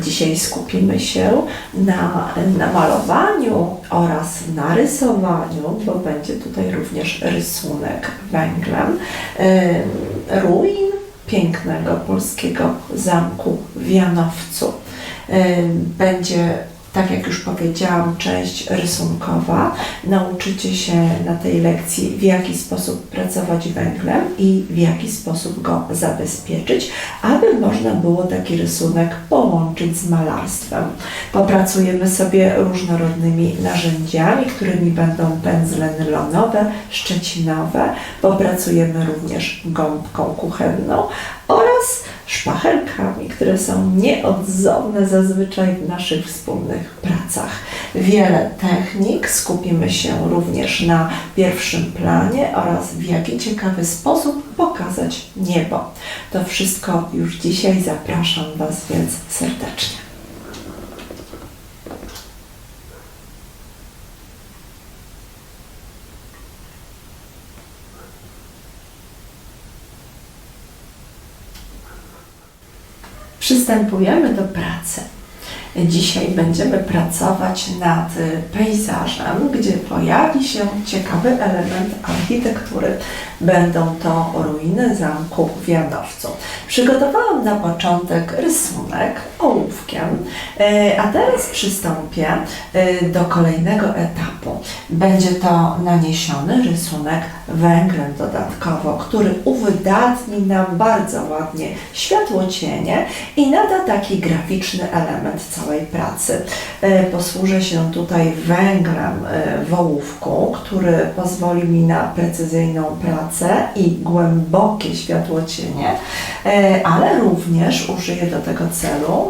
Dzisiaj skupimy się na, na malowaniu oraz na rysowaniu, bo będzie tutaj również rysunek węglem em, ruin pięknego polskiego zamku w Janowcu. Będzie, tak jak już powiedziałam, część rysunkowa. Nauczycie się na tej lekcji, w jaki sposób pracować węglem i w jaki sposób go zabezpieczyć, aby można było taki rysunek połączyć z malarstwem. Popracujemy sobie różnorodnymi narzędziami, którymi będą pędzle nylonowe, szczecinowe. Popracujemy również gąbką kuchenną oraz szpachelkami, które są nieodzowne zazwyczaj w naszych wspólnych pracach. Wiele technik, skupimy się również na pierwszym planie oraz w jaki ciekawy sposób pokazać niebo. To wszystko już dzisiaj zapraszam Was więc serdecznie. Przystępujemy do pracy. Dzisiaj będziemy pracować nad y, pejzażem, gdzie pojawi się ciekawy element architektury. Będą to ruiny zamku w Janowcu. Przygotowałam na początek rysunek ołówkiem, y, a teraz przystąpię y, do kolejnego etapu. Będzie to naniesiony rysunek węglem dodatkowo, który uwydatni nam bardzo ładnie światło cienie i nada taki graficzny element całej pracy. E, Posłużę się tutaj węglem e, w ołówku, który pozwoli mi na precyzyjną pracę i głębokie światło cienie, e, ale również użyję do tego celu